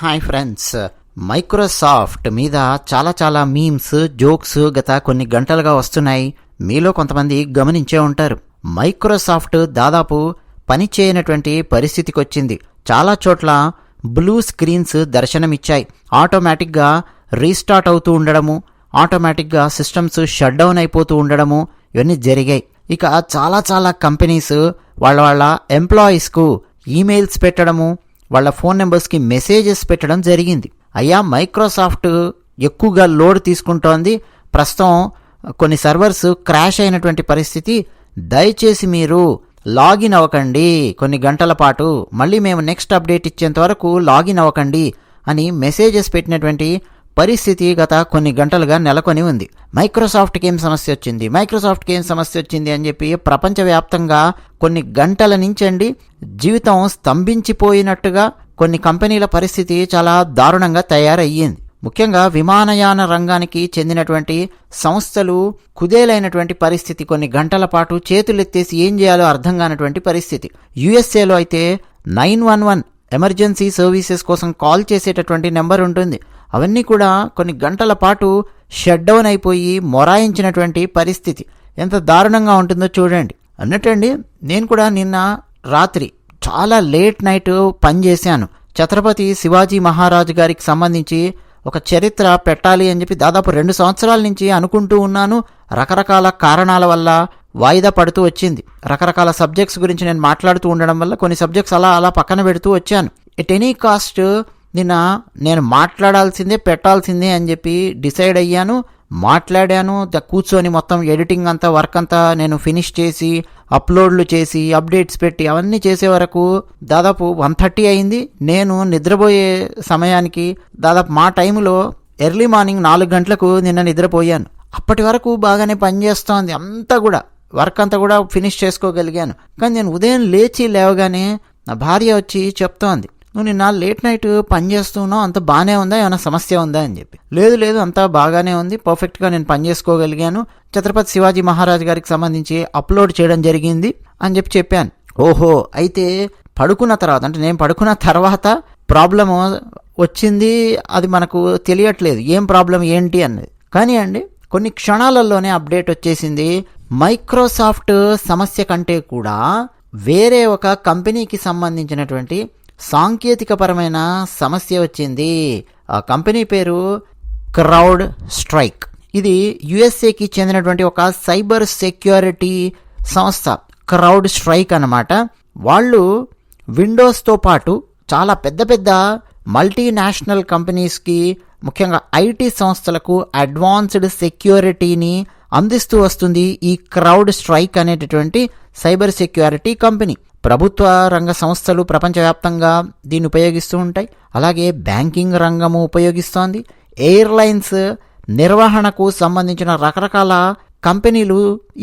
Hi friends. Microsoft మీద చాలా చాలా మీమ్స్ జోక్స్ గత కొన్ని గంటలుగా వస్తున్నాయి. మీలో కొంతమంది గమనించే ఉంటారు. మైక్రోసాఫ్ట్ దాదాపు పని చేయనటువంటి పరిస్థితికి వచ్చింది చాలా చోట్ల బ్లూ స్క్రీన్స్ దర్శనమిచ్చాయి. ఆటోమేటిక్గా రీస్టార్ట్ అవుతూ ఉండడము ఆటోమేటిక్గా సిస్టమ్స్ షట్ డౌన్ అయిపోతూ ఉండడము ఇవన్నీ జరిగాయి. ఇక చాలా చాలా కంపెనీస్ వాళ్ళ వాళ్ళ ఎంప్లాయీస్కు ఈమెయిల్స్ పెట్టడము వాళ్ళ ఫోన్ నెంబర్స్కి మెసేజెస్ పెట్టడం జరిగింది. అయ్యా మైక్రోసాఫ్ట్ ఎక్కువగా లోడ్ తీసుకుంటోంది. ప్రస్తుతం కొన్ని సర్వర్స్ క్రాష్ అయినటువంటి పరిస్థితి. దయచేసి మీరు లాగిన్ అవ్వకండి కొన్ని గంటల పాటు. మళ్ళీ మేము నెక్స్ట్ అప్డేట్ ఇచ్చేంత వరకు లాగిన్ అవ్వకండి అని మెసేజెస్ పెట్టినటువంటి పరిస్థితి గత కొన్ని గంటలుగా నెలకొని ఉంది. మైక్రోసాఫ్ట్కి ఏం సమస్య వచ్చింది? మైక్రోసాఫ్ట్కి ఏం సమస్య వచ్చింది అని చెప్పి ప్రపంచవ్యాప్తంగా కొన్ని గంటల నుంచండి జీవితం స్తంభించిపోయినట్టుగా కొన్ని కంపెనీల పరిస్థితి చాలా దారుణంగా తయారయ్యింది. ముఖ్యంగా విమానయాన రంగానికి చెందినటువంటి సంస్థలు కుదేలైనటువంటి పరిస్థితి కొన్ని గంటల పాటు చేతులెత్తేసి ఏం చేయాలో అర్థం కానటువంటి పరిస్థితి. యుఎస్ఏలో అయితే nine one one emergency services కోసం కాల్ చేసేటటువంటి నెంబర్ ఉంటుంది. అవన్నీ కూడా కొన్ని గంటల పాటు షట్ డౌన్ అయిపోయి మొరాయించినటువంటి పరిస్థితి. ఎంత దారుణంగా ఉంటుందో చూడండి. అన్నట్టండి నేను కూడా నిన్న రాత్రి చాలా లేట్ నైట్ పనిచేశాను ఛత్రపతి శివాజీ మహారాజు గారికి సంబంధించి ఒక చరిత్ర పెట్టాలి అని చెప్పి దాదాపు రెండు సంవత్సరాల నుంచి అనుకుంటూ ఉన్నాను. రకరకాల కారణాల వల్ల వాయిదా పడుతూ వచ్చింది. రకరకాల సబ్జెక్ట్స్ గురించి నేను మాట్లాడుతూ ఉండడం వల్ల కొన్ని సబ్జెక్ట్స్ అలా అలా పక్కన పెడుతూ వచ్చాను. ఎట్ ఎనీ కాస్ట్ నిన్న నేను మాట్లాడాల్సిందే పెట్టాల్సిందే అని చెప్పి డిసైడ్ అయ్యాను. మాట్లాడాను కూర్చొని మొత్తం ఎడిటింగ్ అంతా వర్క్ అంతా నేను ఫినిష్ చేసి అప్లోడ్లు చేసి అప్డేట్స్ పెట్టి అవన్నీ చేసే వరకు దాదాపు వన్ థర్టీ అయింది. నేను నిద్రపోయే సమయానికి దాదాపు మా టైంలో ఎర్లీ మార్నింగ్ నాలుగు గంటలకు నిన్న నిద్రపోయాను. అప్పటి వరకు బాగానే పనిచేస్తోంది అంతా కూడా. వర్క్ అంతా కూడా ఫినిష్ చేసుకోగలిగాను. కానీ నేను ఉదయం లేచి లేవగానే నా భార్య వచ్చి చెప్తోంది నువ్వు నిన్న లేట్ నైట్ పని చేస్తున్నావు అంత బాగానే ఉందా? ఏమైనా సమస్య ఉందా? అని చెప్పి. లేదు లేదు అంతా బాగానే ఉంది. పర్ఫెక్ట్గా నేను పని చేసుకోగలిగాను. ఛత్రపతి శివాజీ మహారాజ్ గారికి సంబంధించి అప్లోడ్ చేయడం జరిగింది అని చెప్పి చెప్పాను. ఓహో అయితే పడుకున్న తర్వాత అంటే నేను పడుకున్న తర్వాత ప్రాబ్లము వచ్చింది అది మనకు తెలియట్లేదు. ఏం ప్రాబ్లం ఏంటి అన్నది. కానీ అండి కొన్ని క్షణాలలోనే అప్డేట్ వచ్చేసింది. మైక్రోసాఫ్ట్ సమస్య కంటే కూడా వేరే ఒక కంపెనీకి సంబంధించినటువంటి సాంకేతికపరమైన సమస్య వచ్చింది. ఆ కంపెనీ పేరు క్రౌడ్ స్ట్రైక్. ఇది యుఎస్ఏకి చెందినటువంటి ఒక సైబర్ సెక్యూరిటీ సంస్థ క్రౌడ్ స్ట్రైక్ అన్నమాట. వాళ్ళు విండోస్తో పాటు చాలా పెద్ద పెద్ద మల్టీనేషనల్ కంపెనీస్కి ముఖ్యంగా ఐటీ సంస్థలకు అడ్వాన్స్డ్ సెక్యూరిటీని అందిస్తూ వస్తుంది ఈ క్రౌడ్ స్ట్రైక్ అనేటటువంటి సైబర్ సెక్యూరిటీ కంపెనీ. ప్రభుత్వ రంగ సంస్థలు ప్రపంచవ్యాప్తంగా దీన్ని ఉపయోగిస్తూ ఉంటాయి. అలాగే బ్యాంకింగ్ రంగము ఉపయోగిస్తోంది. ఎయిర్లైన్స్ నిర్వహణకు సంబంధించిన రకరకాల కంపెనీలు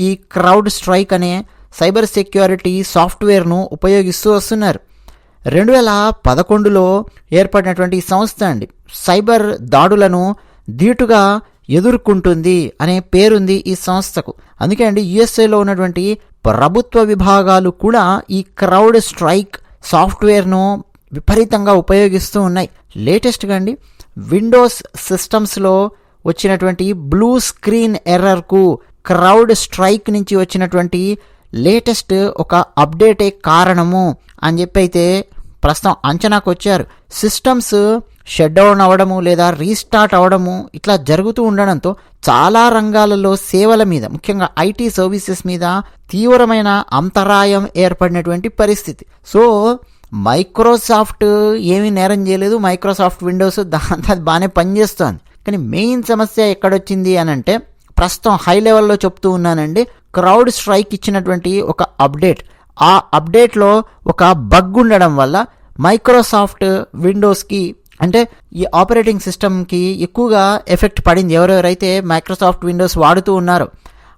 ఈ క్రౌడ్ స్ట్రైక్ అనే సైబర్ సెక్యూరిటీ సాఫ్ట్వేర్ను ఉపయోగిస్తూ వస్తున్నారు. రెండు వేల పదకొండులో ఏర్పడినటువంటి సంస్థ అండి. సైబర్ దాడులను ధీటుగా ఎదుర్కొంటుంది అనే పేరుంది ఈ సంస్థకు. అందుకే అండి యుఎస్ఏలో ఉన్నటువంటి ప్రభుత్వ విభాగాలు కూడా ఈ క్రౌడ్ స్ట్రైక్ సాఫ్ట్వేర్ను విపరీతంగా ఉపయోగిస్తూ ఉన్నాయి. లేటెస్ట్గా అండి విండోస్ సిస్టమ్స్లో వచ్చినటువంటి బ్లూ స్క్రీన్ ఎర్రర్కు క్రౌడ్ స్ట్రైక్ నుంచి వచ్చినటువంటి లేటెస్ట్ ఒక అప్డేటే కారణము అని చెప్పి అయితే ప్రస్తుతం అంచనాకు వచ్చారు సిస్టమ్స్ షట్ డౌన్ అవ్వడము లేదా రీస్టార్ట్ అవ్వడము ఇట్లా జరుగుతూ ఉండడంతో చాలా రంగాలలో సేవల మీద ముఖ్యంగా ఐటీ సర్వీసెస్ మీద తీవ్రమైన అంతరాయం ఏర్పడినటువంటి పరిస్థితి. సో మైక్రోసాఫ్ట్ ఏమీ నేరం చేయలేదు. మైక్రోసాఫ్ట్ విండోస్ దాంతో బాగానే పనిచేస్తోంది. కానీ మెయిన్ సమస్య ఎక్కడొచ్చింది అని అంటే ప్రస్తుతం హై లెవెల్లో చెప్తూ ఉన్నానండి క్రౌడ్ స్ట్రైక్ ఇచ్చినటువంటి ఒక అప్డేట్. ఆ అప్డేట్లో ఒక బగ్ ఉండడం వల్ల మైక్రోసాఫ్ట్ విండోస్కి అంటే ఈ ఆపరేటింగ్ సిస్టమ్కి ఎక్కువగా ఎఫెక్ట్ పడింది. ఎవరెవరైతే మైక్రోసాఫ్ట్ విండోస్ వాడుతూ ఉన్నారో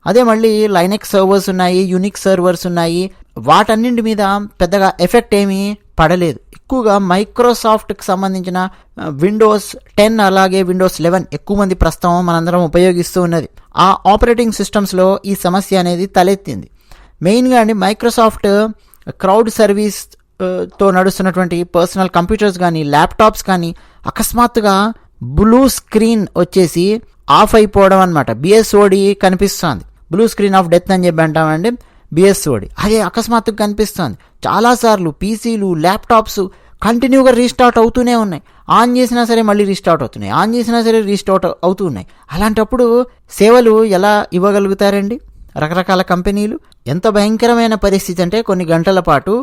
అదే మళ్ళీ లైనెక్స్ సర్వర్స్ ఉన్నాయి యూనిక్ సర్వర్స్ ఉన్నాయి. వాటన్నింటి మీద పెద్దగా ఎఫెక్ట్ ఏమీ పడలేదు. ఎక్కువగా మైక్రోసాఫ్ట్కి సంబంధించిన విండోస్ టెన్ అలాగే విండోస్ లెవెన్ ఎక్కువ మంది ప్రస్తుతం మనందరం ఉపయోగిస్తూ ఉన్నది. ఆ ఆపరేటింగ్ సిస్టమ్స్లో ఈ సమస్య అనేది తలెత్తింది. మెయిన్గా అండి మైక్రోసాఫ్ట్ క్రౌడ్ సర్వీస్ తో నడుస్తున్నటువంటి పర్సనల్ కంప్యూటర్స్ కానీ ల్యాప్టాప్స్ కానీ అకస్మాత్తుగా బ్లూ స్క్రీన్ వచ్చేసి ఆఫ్ అయిపోవడం అనమాట బిఎస్ఓడి కనిపిస్తుంది. బ్లూ స్క్రీన్ ఆఫ్ డెత్ అని చెప్పి అంటామండి. బిఎస్ఓడి అదే అకస్మాత్తుగా కనిపిస్తుంది. చాలాసార్లు పీసీలు ల్యాప్టాప్స్ కంటిన్యూగా రీస్టార్ట్ అవుతూనే ఉన్నాయి. ఆన్ చేసినా సరే మళ్ళీ రీస్టార్ట్ అవుతున్నాయి. ఆన్ చేసినా సరే రీస్టార్ట్ అవుతూ ఉన్నాయి. అలాంటప్పుడు సేవలు ఎలా ఇవ్వగలుగుతారండి? రకరకాల కంపెనీలు ఎంత భయంకరమైన పరిస్థితి అంటే కొన్ని గంటల పాటు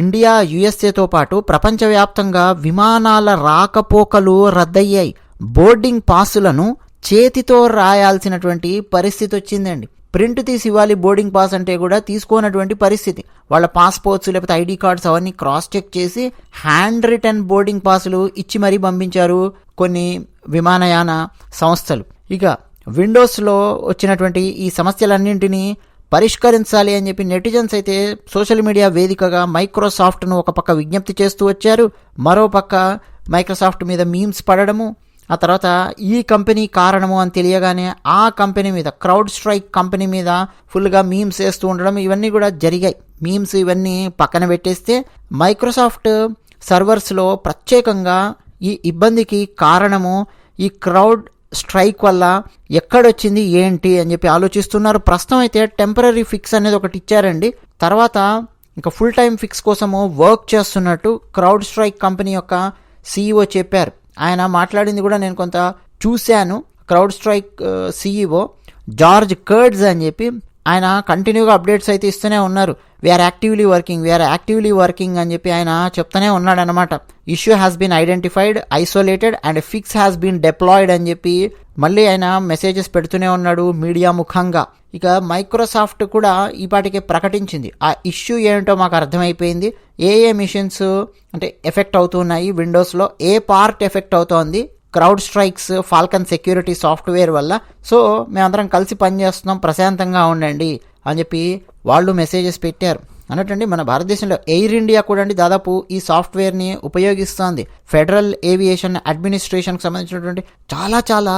ఇండియా యుఎస్ఏతో పాటు ప్రపంచవ్యాప్తంగా విమానాల రాకపోకలు రద్దయ్యాయి. బోర్డింగ్ పాసులను చేతితో రాయాల్సినటువంటి పరిస్థితి వచ్చిందండి. ప్రింట్ తీసి ఇవ్వాలి బోర్డింగ్ పాస్ అంటే కూడా తీసుకోనటువంటి పరిస్థితి. వాళ్ళ పాస్పోర్ట్స్ లేకపోతే ఐడి కార్డ్స్ అవన్నీ క్రాస్ చెక్ చేసి హ్యాండ్ రిటర్న్ బోర్డింగ్ పాసులు ఇచ్చి మరీ పంపించారు కొన్ని విమానయాన సంస్థలు. ఇక విండోస్లో వచ్చినటువంటి ఈ సమస్యలన్నింటినీ పరిష్కరించాలి అని చెప్పి నెటిజన్స్ అయితే సోషల్ మీడియా వేదికగా మైక్రోసాఫ్ట్ను ఒక పక్క విజ్ఞప్తి చేస్తూ వచ్చారు. మరో పక్క మైక్రోసాఫ్ట్ మీద మీమ్స్ పడడము ఆ తర్వాత ఈ కంపెనీ కారణము అని తెలియగానే ఆ కంపెనీ మీద క్రౌడ్ స్ట్రైక్ కంపెనీ మీద ఫుల్గా మీమ్స్ వేస్తూ ఉండడం ఇవన్నీ కూడా జరిగాయి. మీమ్స్ ఇవన్నీ పక్కన పెట్టేస్తే మైక్రోసాఫ్ట్ సర్వర్స్లో ప్రత్యేకంగా ఈ ఇబ్బందికి కారణము ఈ క్రౌడ్ స్ట్రైక్ వల్ల ఎక్కడొచ్చింది ఏంటి అని చెప్పి ఆలోచిస్తున్నారు. ప్రస్తుతం అయితే టెంపరీ ఫిక్స్ అనేది ఒకటి ఇచ్చారండి. తర్వాత ఇంకా ఫుల్ టైం ఫిక్స్ కోసము వర్క్ చేస్తున్నట్టు క్రౌడ్ స్ట్రైక్ కంపెనీ యొక్క సీఈఓ చెప్పారు. ఆయన మాట్లాడింది కూడా నేను కొంత చూశాను. CrowdStrike CEO George Kurtz అని చెప్పి ఆయన కంటిన్యూగా అప్డేట్స్ అయితే ఇస్తూనే ఉన్నారు. We are actively working we are actively working అని చెప్పి ఆయన చెప్తూనే ఉన్నాడనమాట issue has been identified isolated and fix has been deployed అని చెప్పి మళ్ళీ ఆయన మెసేజెస్ పెడుతూనే ఉన్నాడు మీడియా ముఖంగా. ఇక మైక్రోసాఫ్ట్ కూడా ఈ ప్రకటించింది. ఆ ఇష్యూ ఏంటో మాకు అర్థమైపోయింది. ఏ ఏ మిషన్స్ అంటే ఎఫెక్ట్ అవుతున్నాయి విండోస్లో ఏ పార్ట్ ఎఫెక్ట్ అవుతోంది? CrowdStrike's Falcon security software వల్ల. సో మేమందరం కలిసి పనిచేస్తున్నాం ప్రశాంతంగా ఉండండి. అని చెప్పి వాళ్ళు మెసేజెస్ పెట్టారు. అన్నట్టండి మన భారతదేశంలో ఎయిర్ ఇండియా కూడా అండి దాదాపు ఈ సాఫ్ట్వేర్ని ఉపయోగిస్తోంది. ఫెడరల్ ఏవియేషన్ అడ్మినిస్ట్రేషన్కి సంబంధించినటువంటి చాలా చాలా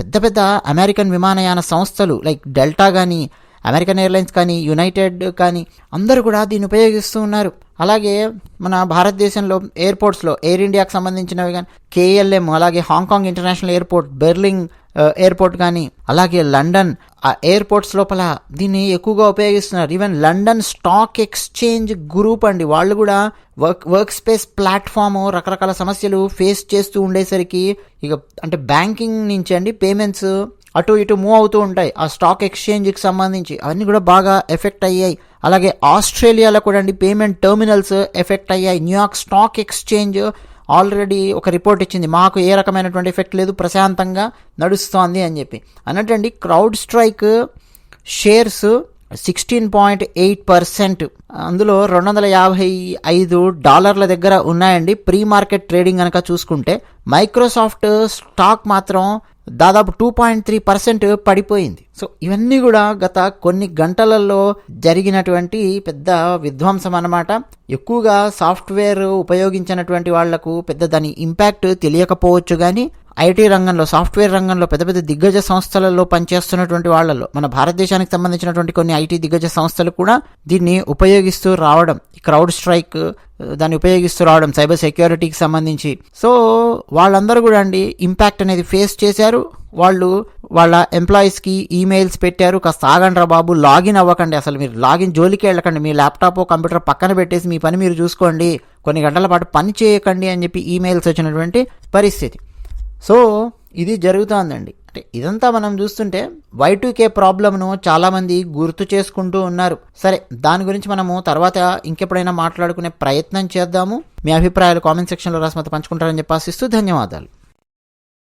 పెద్ద పెద్ద అమెరికన్ విమానయాన సంస్థలు లైక్ డెల్టా కానీ అమెరికన్ ఎయిర్లైన్స్ కానీ యునైటెడ్ కానీ అందరూ కూడా దీన్ని ఉపయోగిస్తూ ఉన్నారు. అలాగే మన భారతదేశంలో ఎయిర్పోర్ట్స్లో ఎయిర్ ఇండియాకి సంబంధించినవి కానీ కేఎల్ఎం అలాగే Hong Kong international airport Berlin airport కానీ అలాగే లండన్ ఆ ఎయిర్పోర్ట్స్ లోపల దీన్ని ఎక్కువగా ఉపయోగిస్తున్నారు. Even London stock exchange group అండి. వాళ్ళు కూడా వర్క్ వర్క్ స్పేస్ ప్లాట్ఫామ్ రకరకాల సమస్యలు ఫేస్ చేస్తూ ఉండేసరికి ఇక అంటే బ్యాంకింగ్ నుంచి అండి పేమెంట్స్ అటు ఇటు మూవ్ అవుతూ ఉంటాయి. ఆ స్టాక్ ఎక్స్చేంజ్కి సంబంధించి అవన్నీ కూడా బాగా ఎఫెక్ట్ అయ్యాయి. అలాగే ఆస్ట్రేలియాలో కూడా అండి పేమెంట్ టెర్మినల్స్ ఎఫెక్ట్ అయ్యాయి. New York stock exchange already ఒక రిపోర్ట్ ఇచ్చింది మాకు ఏ రకమైనటువంటి ఎఫెక్ట్ లేదు ప్రశాంతంగా నడుస్తోంది అని చెప్పి. అన్నట్టండి CrowdStrike shares sixteen point eight percent. అందులో రెండు వందల యాభై ఐదు డాలర్ల దగ్గర ఉన్నాయండి. ప్రీ మార్కెట్ ట్రేడింగ్ కనుక చూసుకుంటే మైక్రోసాఫ్ట్ స్టాక్ మాత్రం దాదాపు టూ పాయింట్ త్రీ పర్సెంట్ పడిపోయింది. సో ఇవన్నీ కూడా గత కొన్ని గంటలలో జరిగినటువంటి పెద్ద విధ్వంసం అన్నమాట. ఎక్కువగా సాఫ్ట్వేర్ ఉపయోగించినటువంటి వాళ్ళకు పెద్ద దాని ఇంపాక్ట్ తెలియకపోవచ్చు కానీ ఐటీ రంగంలో సాఫ్ట్వేర్ రంగంలో పెద్ద పెద్ద దిగ్గజ సంస్థలలో పనిచేస్తున్నటువంటి వాళ్ళలో మన భారతదేశానికి సంబంధించినటువంటి కొన్ని ఐటీ దిగ్గజ సంస్థలు కూడా దీన్ని ఉపయోగిస్తూ రావడం క్రౌడ్ స్ట్రైక్ దాన్ని ఉపయోగిస్తూ రావడం సైబర్ సెక్యూరిటీకి సంబంధించి. సో వాళ్ళందరూ కూడా అండి ఇంపాక్ట్ అనేది ఫేస్ చేశారు. వాళ్ళు వాళ్ళ ఎంప్లాయీస్కి ఈమెయిల్స్ పెట్టారు. కాస్త ఆగండ్రా బాబు లాగిన్ అవ్వకండి. అసలు మీరు లాగిన్ జోలికి వెళ్ళకండి. మీ ల్యాప్టాప్ కంప్యూటర్ పక్కన పెట్టేసి మీ పని మీరు చూసుకోండి. కొన్ని గంటల పాటు పని చేయకండి అని చెప్పి ఈమెయిల్స్ వచ్చినటువంటి పరిస్థితి. సో ఇది జరుగుతోందండి. అంటే ఇదంతా మనం చూస్తుంటే వైటుకే ప్రాబ్లమ్ను చాలామంది గుర్తు చేసుకుంటూ ఉన్నారు. సరే దాని గురించి మనము తర్వాత ఇంకెప్పుడైనా మాట్లాడుకునే ప్రయత్నం చేద్దాము. మీ అభిప్రాయాలు కామెంట్ సెక్షన్లో రాసి పంచుకుంటారని చెప్పి ఆశిస్తూ ధన్యవాదాలు.